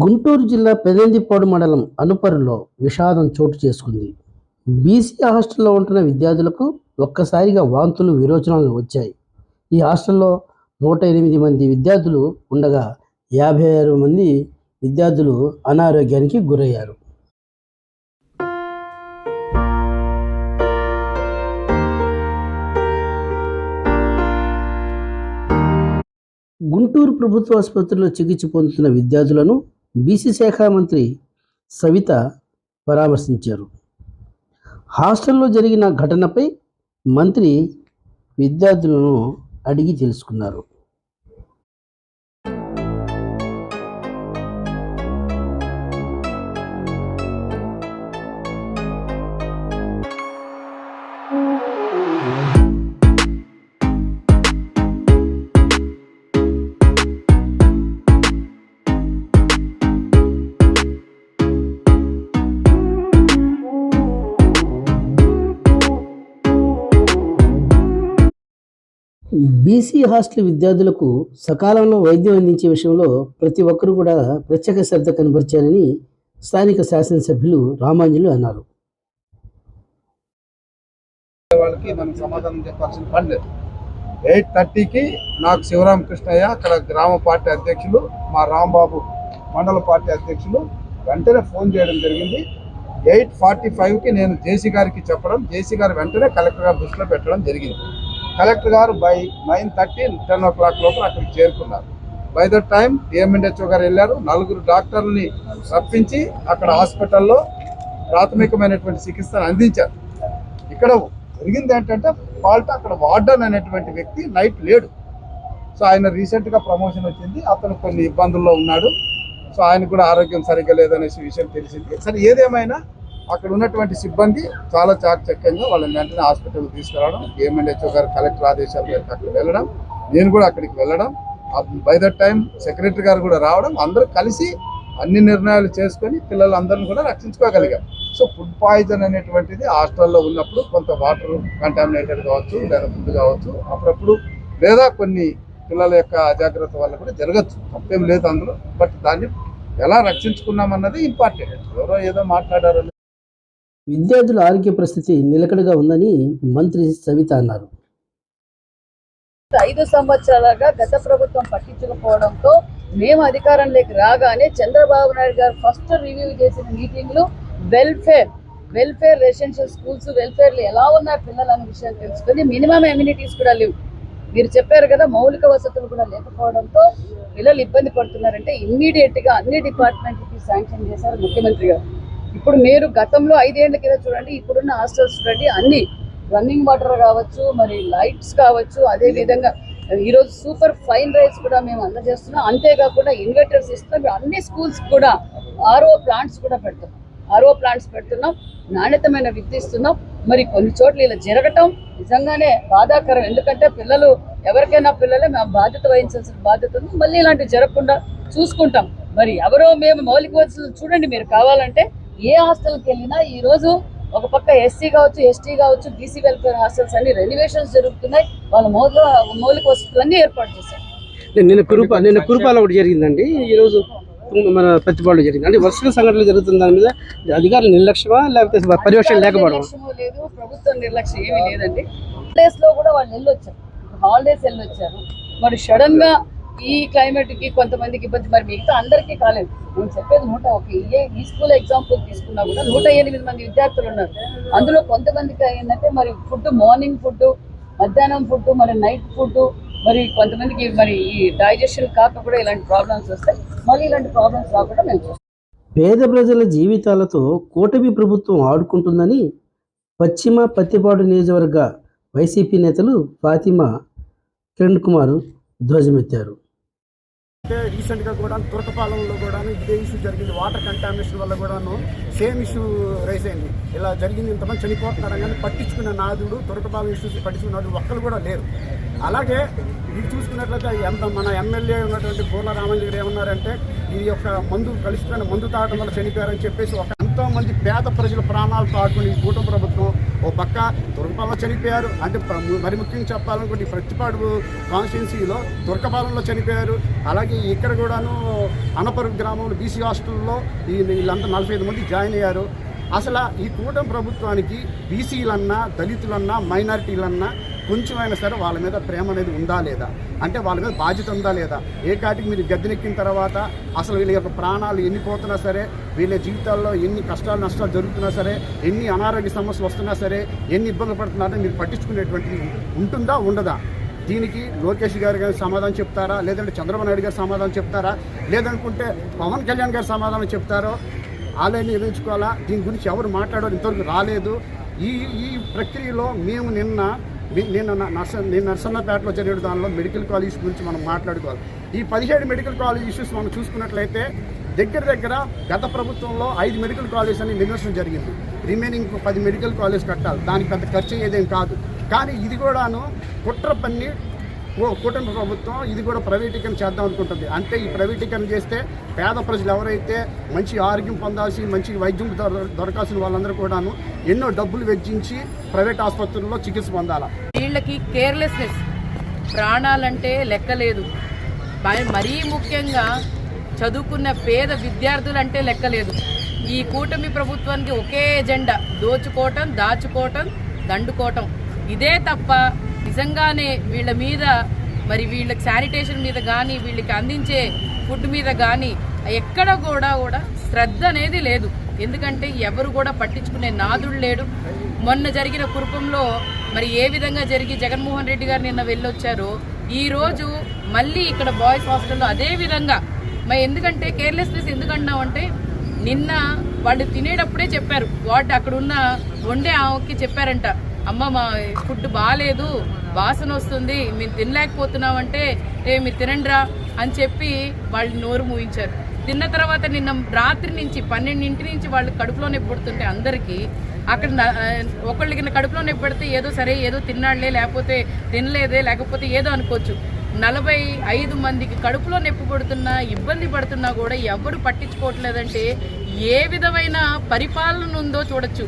గుంటూరు జిల్లా పెదందిపాడు మండలం అనుపరులో విషాదం చోటు చేసుకుంది. బీసీ హాస్టల్లో ఉంటున్న విద్యార్థులకు ఒక్కసారిగా వాంతులు విరోచనాలు వచ్చాయి. ఈ హాస్టల్లో నూట ఎనిమిది మంది విద్యార్థులు ఉండగా యాభై ఆరు మంది విద్యార్థులు అనారోగ్యానికి గురయ్యారు. గుంటూరు ప్రభుత్వ ఆసుపత్రిలో చికిత్స పొందుతున్న విద్యార్థులను బీసీ శాఖ మంత్రి సవిత పరామర్శించారు. హాస్టల్లో జరిగిన ఘటనపై మంత్రి విద్యార్థులను అడిగి తెలుసుకున్నారు. బీసీ హాస్టల్ విద్యార్థులకు సకాలంలో వైద్యం అందించే విషయంలో ప్రతి ఒక్కరూ కూడా ప్రత్యేక శ్రద్ధ కనబరిచారని స్థానిక శాసనసభ్యులు రామాంజులు అన్నారు. వాళ్ళకి మనం సమాధానం చెప్పాల్సిన పని లేదు. ఎయిట్ థర్టీకి నాకు శివరామకృష్ణయ్య అక్కడ గ్రామ పార్టీ అధ్యక్షులు మా రాంబాబు మండల పార్టీ అధ్యక్షులు వెంటనే ఫోన్ చేయడం జరిగింది. ఎయిట్ ఫార్టీ ఫైవ్కి నేను జేసీ గారికి చెప్పడం జేసీ గారు వెంటనే కలెక్టర్ గారు దృష్టిలో పెట్టడం జరిగింది. కలెక్టర్ గారు by nine thirty ten o'clock లోపల అక్కడికి చేరుకున్నారు. బై ద టైం డిఎంఎన్హెచ్ఓ గారు వెళ్ళారు. నలుగురు డాక్టర్లని రప్పించి అక్కడ హాస్పిటల్లో ప్రాథమికమైనటువంటి చికిత్సను అందించారు. ఇక్కడ జరిగింది ఏంటంటే ఫాల్ట్ అక్కడ వార్డన్ అనేటువంటి వ్యక్తి నైట్ లేడు. సో ఆయన రీసెంట్గా ప్రమోషన్ వచ్చింది. అతను కొన్ని ఇబ్బందుల్లో ఉన్నాడు. సో ఆయన కూడా ఆరోగ్యం సరిగ్గా లేదనేసి విషయం తెలిసింది. సరే ఏదేమైనా అక్కడ ఉన్నటువంటి సిబ్బంది చాలా చాకచక్యంగా వాళ్ళని వెంటనే హాస్పిటల్కి తీసుకురావడం గవర్నమెంట్ గారు కలెక్టర్ ఆదేశాల మేరకు అక్కడ వెళ్ళడం నేను కూడా అక్కడికి వెళ్ళడం బై ద టైం సెక్రటరీ గారు కూడా రావడం అందరూ కలిసి అన్ని నిర్ణయాలు చేసుకొని పిల్లలందరిని కూడా రక్షించుకోగలిగాం. సో ఫుడ్ పాయిజన్ అనేటువంటిది హాస్టల్లో ఉన్నప్పుడు కొంత వాటర్ కంటామినేటెడ్ కావచ్చు లేదా ఫుడ్ కావచ్చు అప్పుడప్పుడు లేదా కొన్ని పిల్లల యొక్క అజాగ్రత్త వల్ల కూడా జరగచ్చు. తప్పేం లేదు అందులో. బట్ దాన్ని ఎలా రక్షించుకున్నామన్నది ఇంపార్టెంట్ ఎవరో ఏదో మాట్లాడారు విద్యార్థుల ఆరోగ్య పరిస్థితి నిలకడగా ఉందని మంత్రి సవిత అన్నారు. ఐదు సంవత్సరాలుగా గత ప్రభుత్వం పట్టించకపోవడంతో మేము అధికారంలోకి రాగానే చంద్రబాబు నాయుడు గారు ఫస్ట్ రివ్యూ చేసిన మీటింగ్లు వెల్ఫేర్ వెల్ఫేర్ రెసిడెన్షియల్ స్కూల్స్ వెల్ఫేర్లు ఎలా ఉన్నారు పిల్లలు అనే విషయం తెలుసుకొని మినిమం ఎమ్యూనిటీస్ కూడా లేవు. మీరు చెప్పారు కదా మౌలిక వసతులు కూడా లేకపోవడంతో పిల్లలు ఇబ్బంది పడుతున్నారంటే ఇమ్మీడియట్గా అన్ని డిపార్ట్మెంట్కి శాంక్షన్ చేశారు ముఖ్యమంత్రి గారు. ఇప్పుడు మీరు గతంలో ఐదేళ్ళ కింద చూడండి ఇప్పుడున్న హాస్టల్స్ చూడండి అన్ని రన్నింగ్ వాటర్ కావచ్చు మరి లైట్స్ కావచ్చు అదే విధంగా ఈరోజు సూపర్ ఫైన్ రైస్ కూడా మేము అందజేస్తున్నాం. అంతేకాకుండా ఇన్వర్టర్స్ ఇస్తున్నాం. అన్ని స్కూల్స్ కూడా ఆర్ఓ ప్లాంట్స్ కూడా పెడుతున్నాం. ఆర్ఓ ప్లాంట్స్ పెడుతున్నాం. నాణ్యతమైన విద్య ఇస్తున్నాం. మరి కొన్ని చోట్ల ఇలా జరగటం నిజంగానే బాధాకరం. ఎందుకంటే పిల్లలు ఎవరికైనా పిల్లలే మేము బాధ్యత వహించాల్సిన బాధ్యత ఉంది. మళ్ళీ ఇలాంటివి జరగకుండా చూసుకుంటాం. మరి ఎవరో మేము మౌలిక వసతులు చూడండి మీరు కావాలంటే ఏ హాస్టల్కి వెళ్ళినా ఈ రోజు ఒక పక్క ఎస్సీ కావచ్చు ఎస్టీ కావచ్చు బీసీ వెల్ఫేర్ హాస్టల్స్ అన్ని రెనోవేషన్స్ జరుగుతున్నాయి. వాళ్ళ మౌలిక మౌలిక వసతులన్నీ ఏర్పాటు చేశారు. నిన్న కురుప నిన్న కురుపాలో ఒకటి జరిగిందండి. ఈరోజు మన ప్రతిపాడులో జరిగింది. అంటే వరుసగా సంఘటనలు జరుగుతున్న దాని మీద అధికారుల నిర్లక్ష్యమా లేకపోతే పర్యవేక్షణ లేకపోవడం లేదు ప్రభుత్వం నిర్లక్ష్యం ఏమీ లేదండి. హాలిడేస్లో కూడా వాళ్ళు వెళ్ళొచ్చారు. హాలిడేస్ వెళ్ళొచ్చారు. మరి సడన్గా ఈ క్లైమేట్కి కొంతమందికి ఇబ్బంది మరి మిగతా అందరికీ కాలేదు. నేను చెప్పేది నూట ఒక ఏ ఈ స్కూల్ ఎగ్జాంపుల్ తీసుకున్నా కూడా నూట ఎనిమిది మంది విద్యార్థులు ఉన్నారు. అందులో కొంతమందికి ఏంటంటే మరి ఫుడ్ మార్నింగ్ ఫుడ్ మధ్యాహ్నం ఫుడ్ మరి నైట్ ఫుడ్ మరి కొంతమందికి మరి ఈ డైజెషన్ కాక కూడా ఇలాంటి ప్రాబ్లమ్స్ వస్తాయి. మళ్ళీ ఇలాంటి ప్రాబ్లమ్స్ రాకుండా మేము పేద ప్రజల జీవితాలతో కూటమి ప్రభుత్వం ఆడుకుంటుందని పశ్చిమ పత్తిపాడు నియోజకవర్గ వైసీపీ నేతలు ఫాతిమా కిరణ్ కుమార్ ధ్వజమెత్తారు. అంటే రీసెంట్గా కూడా తురకపాలెంలో కూడా ఇదే ఇష్యూ జరిగింది. వాటర్ కంటామినేషన్ వల్ల కూడాను సేమ్ ఇష్యూ రైజ్ అయింది. ఇలా జరిగింది ఇంతమంది చనిపోతున్నారు కానీ పట్టించుకున్న నాదుడు తురకపాలెం ఇష్యూస్ పట్టించుకున్న నాదుడు ఒక్కరు కూడా లేరు. అలాగే ఇది చూసుకున్నట్లయితే ఎంత మన ఎమ్మెల్యే ఉన్నటువంటి పూర్ణ రామలింగ గారు ఏమన్నారంటే ఇది యొక్క మందు కలుసుకున్న మందు తాగడం వల్ల చనిపోయారని చెప్పేసి ఒక ఎంత ఎంతో మంది పేద ప్రజల ప్రాణాలతో ఆడుకుని ఈ కూటమి ప్రభుత్వం ఓ పక్క దుర్గపాలనలో చనిపోయారు. అంటే మరి ముఖ్యంగా చెప్పాలనుకుంటే ఈ ప్రతిపాడు కాన్స్టిట్యున్సీలో దుర్గపాలనలో చనిపోయారు. అలాగే ఇక్కడ కూడాను అనపరు గ్రామంలో బీసీ హాస్టల్లో ఈ వీళ్ళంతా నలభై ఐదు మంది జాయిన్ అయ్యారు. అసలు ఈ కూటమి ప్రభుత్వానికి బీసీలన్నా దళితులన్నా మైనారిటీలన్నా కొంచెమైనా సరే వాళ్ళ మీద ప్రేమ అనేది ఉందా లేదా? అంటే వాళ్ళ మీద బాధ్యత ఉందా లేదా? ఏ కాటికి మీరు గద్దెనెక్కిన తర్వాత అసలు వీళ్ళ యొక్క ప్రాణాలు ఎన్ని పోతున్నా సరే వీళ్ళ జీవితాల్లో ఎన్ని కష్టాలు నష్టాలు జరుగుతున్నా సరే ఎన్ని అనారోగ్య సమస్యలు వస్తున్నా సరే ఎన్ని ఇబ్బందులు పడుతున్నారో మీరు పట్టించుకునేటువంటి ఉంటుందా ఉండదా? దీనికి లోకేష్ గారు గారు సమాధానం చెప్తారా? లేదంటే చంద్రబాబు నాయుడు గారు సమాధానం చెప్తారా? లేదనుకుంటే పవన్ కళ్యాణ్ గారు సమాధానం చెప్తారో? వాళ్ళని నిర్ణయించుకోవాలా దీని గురించి ఎవరు మాట్లాడారు ఇంతవరకు రాలేదు. ఈ ఈ ప్రక్రియలో మేము నిన్న నేను నర్స నేను నర్సన్నపేటలో జరిగిన దానిలో మెడికల్ కాలేజ్ గురించి మనం మాట్లాడుకోవాలి. ఈ పదిహేడు మెడికల్ కాలేజ్ ఇష్యూస్ మనం చూసుకున్నట్లయితే దగ్గర దగ్గర గత ప్రభుత్వంలో ఐదు మెడికల్ కాలేజ్ అని నిర్మించడం జరిగింది. రిమైనింగ్ పది మెడికల్ కాలేజ్ కట్టాలి. దానికి పెద్ద ఖర్చు అయ్యేదేం కాదు. కానీ ఇది కూడాను కుట్ర పన్ని కూటమి ప్రభుత్వం ఇది కూడా ప్రైవేటీకరణ చేద్దాం అనుకుంటుంది. అంటే ఈ ప్రైవేటీకరణ చేస్తే పేద ప్రజలు ఎవరైతే మంచి ఆరోగ్యం పొందాల్సి మంచి వైద్యం దొరకాల్సిన వాళ్ళందరూ కూడాను ఎన్నో డబ్బులు వెచ్చించి ప్రైవేట్ ఆసుపత్రుల్లో చికిత్స పొందాలి. వీళ్ళకి కేర్లెస్నెస్. ప్రాణాలంటే లెక్కలేదు. మరీ ముఖ్యంగా చదువుకున్న పేద విద్యార్థులంటే లెక్కలేదు. ఈ కూటమి ప్రభుత్వానికి ఒకే ఎజెండా. దోచుకోవటం దాచుకోవటం దండుకోవటం. ఇదే తప్ప నిజంగానే వీళ్ళ మీద మరి వీళ్ళకి శానిటేషన్ మీద కానీ వీళ్ళకి అందించే ఫుడ్ మీద కానీ ఎక్కడ కూడా కూడా శ్రద్ధ అనేది లేదు. ఎందుకంటే ఎవరు కూడా పట్టించుకునే నాదుడు లేడు. మొన్న జరిగిన కురుపంలో మరి ఏ విధంగా జరిగి జగన్మోహన్ రెడ్డి గారు నిన్న వెళ్ళొచ్చారో ఈరోజు మళ్ళీ ఇక్కడ బాయ్స్ హాస్టల్లో అదే విధంగా. మరి ఎందుకంటే కేర్లెస్నెస్ ఎందుకన్నామంటే నిన్న వాళ్ళు తినేటప్పుడే చెప్పారు. వాటి అక్కడ ఉన్న వండే ఆమెకి చెప్పారంట. అమ్మ మా ఫుడ్ బాగాలేదు వాసన వస్తుంది మేము తినలేకపోతున్నామంటే ఏ మీరు తినండిరా అని చెప్పి వాళ్ళు నోరు మూయించారు. తిన్న తర్వాత నిన్న రాత్రి నుంచి పన్నెండింటి నుంచి వాళ్ళు కడుపులో నొప్పి పుడుతుంటే అందరికీ అక్కడ ఒకళ్ళు ఆ, ఒకళ్ళకి కడుపులో నొప్పి ఏదో సరే ఏదో తిన్నాడులే లేకపోతే తినలేదే లేకపోతే ఏదో అనుకోవచ్చు. నలభై ఐదు మందికి కడుపులో నొప్పి పడుతున్నా ఇబ్బంది పడుతున్నా కూడా ఎవరు పట్టించుకోవట్లేదంటే ఏ విధమైన పరిపాలన ఉందో చూడొచ్చు.